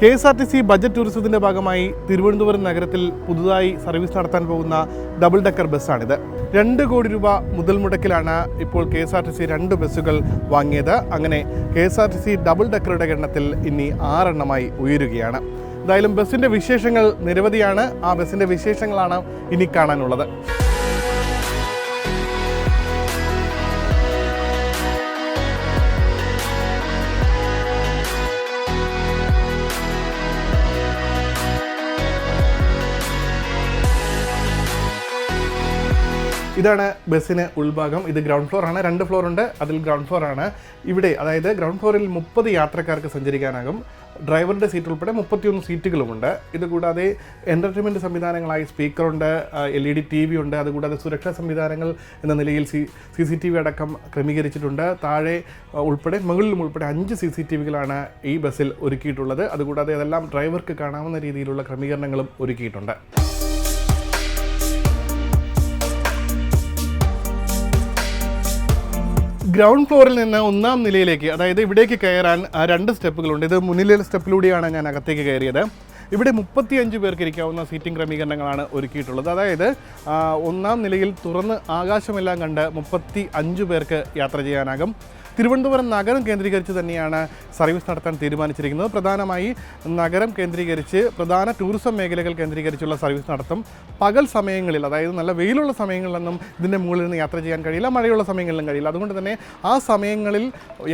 K S R T C budget ടൂറിസത്തിന്റെ ഭാഗമായി തിരുവനന്തപുരം നഗരത്തിൽ പുതുതായി സർവീസ് നടത്താൻ പോകുന്ന ഡബിൾ ഡെക്കർ ബസ്സാണിത്. രണ്ട് കോടി രൂപ മുതൽ മുടക്കിലാണ് ഇപ്പോൾ K S R T C രണ്ട് ബസ്സുകൾ വാങ്ങിയത്. അങ്ങനെ K S R T C double ഡെക്കറുടെ എണ്ണത്തിൽ ഇനി ആറെണ്ണമായി ഉയരുകയാണ്. എന്തായാലും ബസ്സിന്റെ വിശേഷങ്ങൾ നിരവധിയാണ്. ആ ബസ്സിന്റെ വിശേഷങ്ങളാണ് ഇനി കാണാനുള്ളത്. ഇതാണ് ബസ്സിന് ഉൾഭാഗം. ഇത് ഗ്രൗണ്ട് ഫ്ലോർ ആണ്. രണ്ട് ഫ്ലോർ ഉണ്ട്. അതിൽ ഗ്രൗണ്ട് ഫ്ലോർ ആണ്. ഇവിടെ അതായത് ഗ്രൗണ്ട് ഫ്ലോറിൽ മുപ്പത് യാത്രക്കാർക്ക് സഞ്ചരിക്കാനാകും. ഡ്രൈവറുടെ സീറ്റ് ഉൾപ്പെടെ മുപ്പത്തിയൊന്ന് സീറ്റുകളുമുണ്ട്. ഇതുകൂടാതെ എന്റർടൈൻമെന്റ് സംവിധാനങ്ങളായി സ്പീക്കറുണ്ട് L E D T V ഉണ്ട് അതുകൂടാതെ സുരക്ഷാ സംവിധാനങ്ങൾ എന്ന നിലയിൽ C C C T V അടക്കം ക്രമീകരിച്ചിട്ടുണ്ട്. താഴെ ഉൾപ്പെടെ മുകളിലും ഉൾപ്പെടെ അഞ്ച് സി സി ടി വികളാണ് ഈ ബസ്സിൽ ഒരുക്കിയിട്ടുള്ളത്. അതുകൂടാതെ അതെല്ലാം ഡ്രൈവർക്ക് കാണാവുന്ന രീതിയിലുള്ള ക്രമീകരണങ്ങളും ഒരുക്കിയിട്ടുണ്ട്. ഗ്രൗണ്ട് ഫ്ലോറിൽ നിന്ന് ഒന്നാം നിലയിലേക്ക് അതായത് ഇവിടേക്ക് കയറാൻ രണ്ട് സ്റ്റെപ്പുകളുണ്ട്. ഇത് മുന്നിലെ സ്റ്റെപ്പിലൂടെയാണ് ഞാൻ അകത്തേക്ക് കയറിയത്. ഇവിടെ മുപ്പത്തിയഞ്ച് പേർക്ക് ഇരിക്കാവുന്ന സീറ്റിംഗ് ക്രമീകരണങ്ങളാണ് ഒരുക്കിയിട്ടുള്ളത്. അതായത് ഒന്നാം നിലയിൽ തുറന്ന് ആകാശമെല്ലാം കണ്ട് മുപ്പത്തി അഞ്ച് പേർക്ക് യാത്ര ചെയ്യാനാകും. തിരുവനന്തപുരം നഗരം കേന്ദ്രീകരിച്ച് തന്നെയാണ് സർവീസ് നടത്താൻ തീരുമാനിച്ചിരിക്കുന്നത്. പ്രധാനമായി നഗരം കേന്ദ്രീകരിച്ച് പ്രധാന ടൂറിസം മേഖലകൾ കേന്ദ്രീകരിച്ചുള്ള സർവീസ് നടത്തും. പകൽ സമയങ്ങളിൽ അതായത് നല്ല വെയിലുള്ള സമയങ്ങളിലൊന്നും ഇതിന്റെ മുകളിൽ നിന്ന് യാത്ര ചെയ്യാൻ കഴിയില്ല മഴയുള്ള സമയങ്ങളിലും കഴിയില്ല. അതുകൊണ്ട് തന്നെ ആ സമയങ്ങളിൽ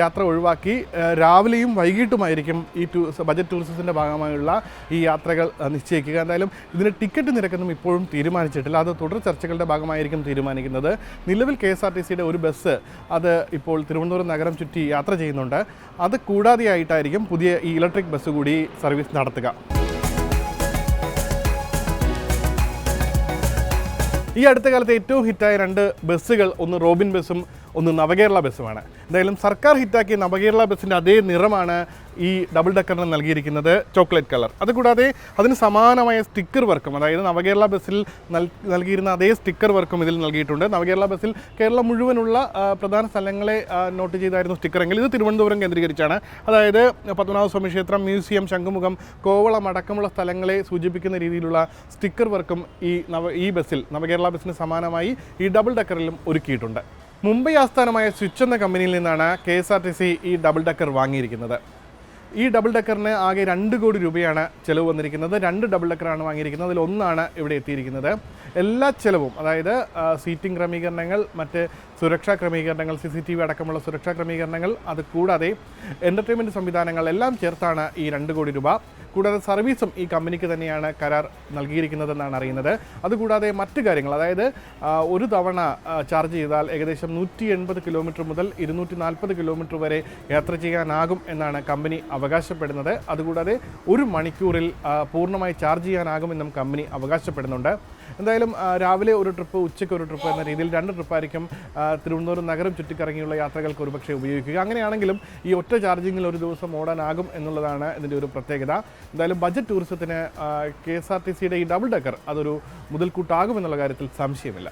യാത്ര ഒഴിവാക്കി രാവിലെയും വൈകിട്ടുമായിരിക്കും ഈ ടൂ ബജറ്റ് ടൂറിസത്തിന്റെ ഭാഗമായുള്ള ഈ യാത്രകൾ നിശ്ചയിക്കുക. എന്തായാലും ഇതിന് ടിക്കറ്റ് നിരക്കൊന്നും ഇപ്പോഴും തീരുമാനിച്ചിട്ടില്ല. അത് തുടർ ചർച്ചകളുടെ ഭാഗമായിരിക്കും തീരുമാനിക്കുന്നത്. നിലവിൽ കെ എസ് ആർ ടി സിയുടെ ഒരു ബസ് അത് ഇപ്പോൾ തിരുവനന്തപുരം നഗരം ചുറ്റി യാത്ര ചെയ്യുന്നുണ്ട്. അത് കൂടാതെയായിട്ടായിരിക്കും പുതിയ ഈ ഇലക്ട്രിക് ബസ് കൂടി സർവീസ് നടത്തുക. ഈ അടുത്ത കാലത്ത് ഏറ്റവും ഹിറ്റായ രണ്ട് ബസ്സുകൾ ഒന്ന് റോബിൻ ബസ്സും ഒന്ന് നവകേരള ബസ്സുമാണ്. എന്തായാലും സർക്കാർ ഹിറ്റാക്കിയ നവകേരള ബസ്സിന്റെ അതേ നിറമാണ് ഈ ഡബിൾ ഡക്കറിന് നൽകിയിരിക്കുന്നത് ചോക്ലേറ്റ് കളർ. അതുകൂടാതെ അതിന് സമാനമായ സ്റ്റിക്കർ വർക്കും അതായത് നവകേരള ബസ്സിൽ നൽ- നൽകിയിരുന്ന അതേ സ്റ്റിക്കർ വർക്കും ഇതിൽ നൽകിയിട്ടുണ്ട്. നവകേരള ബസ്സിൽ കേരളം മുഴുവനുള്ള പ്രധാന സ്ഥലങ്ങളെ നോട്ട് ചെയ്തായിരുന്നു സ്റ്റിക്കറെങ്കിൽ. ഇത് തിരുവനന്തപുരം കേന്ദ്രീകരിച്ചാണ്. അതായത് പത്മനാഭസ്വാമി ക്ഷേത്രം മ്യൂസിയം ശംഖുമുഖം കോവളം അടക്കമുള്ള സ്ഥലങ്ങളെ സൂചിപ്പിക്കുന്ന രീതിയിലുള്ള സ്റ്റിക്കർ വർക്കും ഈ നവ ഈ ബസ്സിൽ നവകേരള ബസ്സിന് സമാനമായി ഈ ഡബിൾ ഡക്കറിലും ഒരുക്കിയിട്ടുണ്ട്. മുംബൈ ആസ്ഥാനമായ സ്വിച്ച് എന്ന കമ്പനിയിൽ നിന്നാണ് K S R T C ഈ ഡബിൾ ഡക്കർ വാങ്ങിയിരിക്കുന്നത്. ഈ ഡബിൾ ഡക്കറിന് ആകെ രണ്ട് കോടി രൂപയാണ് ചിലവ് വന്നിരിക്കുന്നത്. രണ്ട് ഡബിൾ ഡക്കറാണ് വാങ്ങിയിരിക്കുന്നത്. അതിൽ ഒന്നാണ് ഇവിടെ എത്തിയിരിക്കുന്നത്. എല്ലാ ചിലവും അതായത് സീറ്റിംഗ് ക്രമീകരണങ്ങൾ മറ്റ് സുരക്ഷാ ക്രമീകരണങ്ങൾ സി സി ടി വി അടക്കമുള്ള സുരക്ഷാ ക്രമീകരണങ്ങൾ അത് കൂടാതെ എന്റർടൈൻമെന്റ് സംവിധാനങ്ങൾ എല്ലാം ചേർത്താണ് ഈ രണ്ട് കോടി രൂപ. കൂടാതെ സർവീസും ഈ കമ്പനിക്ക് തന്നെയാണ് കരാർ നൽകിയിരിക്കുന്നതെന്നാണ് അറിയുന്നത്. അതുകൂടാതെ മറ്റു കാര്യങ്ങൾ അതായത് ഒരു തവണ ചാർജ് ചെയ്താൽ ഏകദേശം നൂറ്റി എൺപത് കിലോമീറ്റർ മുതൽ ഇരുന്നൂറ്റി നാൽപ്പത് കിലോമീറ്റർ വരെ യാത്ര ചെയ്യാനാകും എന്നാണ് കമ്പനി അവകാശപ്പെടുന്നത്. അതുകൂടാതെ ഒരു മണിക്കൂറിൽ പൂർണമായി ചാർജ് ചെയ്യാനാകുമെന്നും കമ്പനി അവകാശപ്പെടുന്നുണ്ട്. എന്തായാലും രാവിലെ ഒരു ട്രിപ്പ് ഉച്ചയ്ക്ക് ഒരു ട്രിപ്പ് എന്ന രീതിയിൽ രണ്ട് ട്രിപ്പായിരിക്കും തിരുവനന്തപുരം നഗരം ചുറ്റിക്കറങ്ങിയുള്ള യാത്രകൾക്ക് ഒരുപക്ഷെ ഉപയോഗിക്കുക. അങ്ങനെയാണെങ്കിലും ഈ ഒറ്റ ചാർജിങ്ങിൽ ഒരു ദിവസം ഓടാനാകും എന്നുള്ളതാണ് ഇതിന്റെ ഒരു പ്രത്യേകത. എന്തായാലും ബജറ്റ് ടൂറിസത്തിന് കെ എസ് ആർ ടി സിയുടെ ഈ ഡബിൾ ഡെക്കർ അതൊരു മുതൽക്കൂട്ടാകുമെന്നുള്ള കാര്യത്തിൽ സംശയമില്ല.